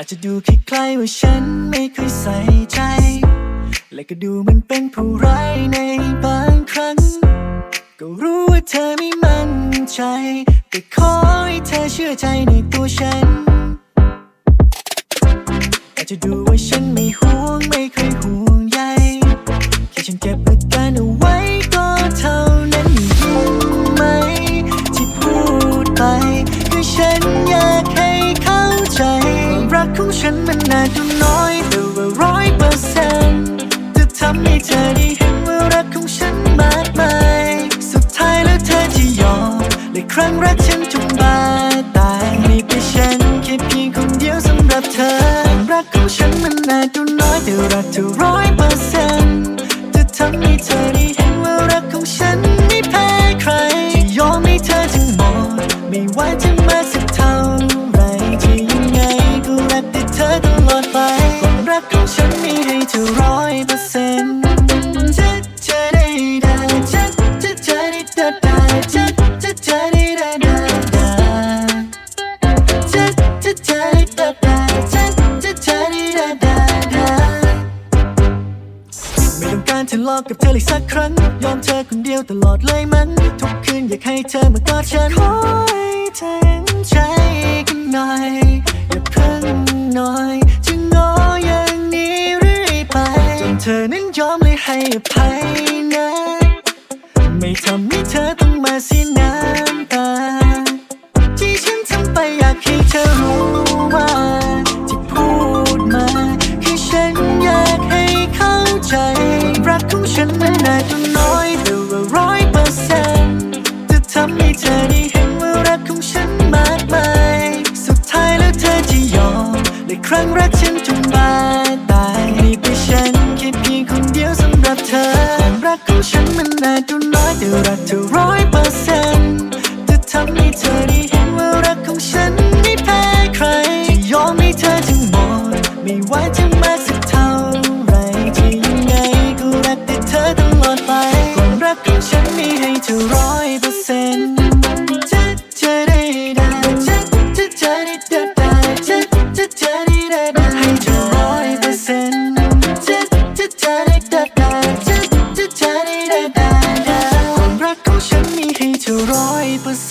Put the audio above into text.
อาจจะดูคล้ายๆว่าฉันไม่เคยใส่ใจ และก็ดูเหมันเป็นผู้ร้ายในบางครั้ง ก็รู้ว่าเธอไม่มั่นใจ แต่ขอให้เธอเชื่อใจในตัวฉัน อาจจะดูว่าฉันไม่ห่ว ฉันมันน่าจะน้อยแต่ว่าร้อยเปอร์เซ็นต์จะทำให้เธอได้เห็นว่ารักของฉันมากมาย สุดท้ายแล้วเธอจะยอมในครั้งรักฉันจงบาตายมีแค่ฉันแค่เพียงคนเดียวสำหรับเธอรักของฉันมันน่าจะน้อยแต่รักเธอร้อยเปอร์เซ็นต์ ทะเลาะกับเธอเลยสักครั้ง ยอมเธอคนเดียวตลอดเลยมั้งทุกคืนอยากให้เธอมากอดฉัน ขอให้เธอเห็นใจกันหน่อย อย่าเพิ่งหน่อยจะงออย่างนี้เรื่อยไป จนเธอนั้นยอมเลยให้อภัยนะ ไม่ทำให้เธอต้องมาเสียน้ำตา ที่ฉันทำไปอยากให้เธอรู้ว่า ที่พูดมาคือฉันอยากให้เข้าใจ รักของฉันมันน่าจะน้อยแต่ว่าร้อยเปอร์เซ็นต์จะทำให้เธอได้เห็นว่ารักของฉันมากมาย สุดท้ายแล้วเธอจะยอมและครั้งรักฉันจนบาตายไม่เป็นฉันแค่เพียงคนเดียวสำหรับเธอรักของฉันมันนาจะ คือรักเธอร้อยเปอร์เซ็นต์จะทำให้เธอได้เห็นว่ารักของฉันไม่แพ้ใคร จะยอมให้เธอทั้งหมด ไม่ว่าจะมากสักเท่าไรจะยังไงก็รักแต่เธอตลอดไปความรักของฉันมีให้เธอร้อยเปอร์เซ็นต์จะจะได้ได้จะจะจะได้ได้จะจะจะได้ได้ให้เธอร้อยเปอร์เซ็นต์จะจะจะได้ได้จะจะจะได้ได้ chorou e passou.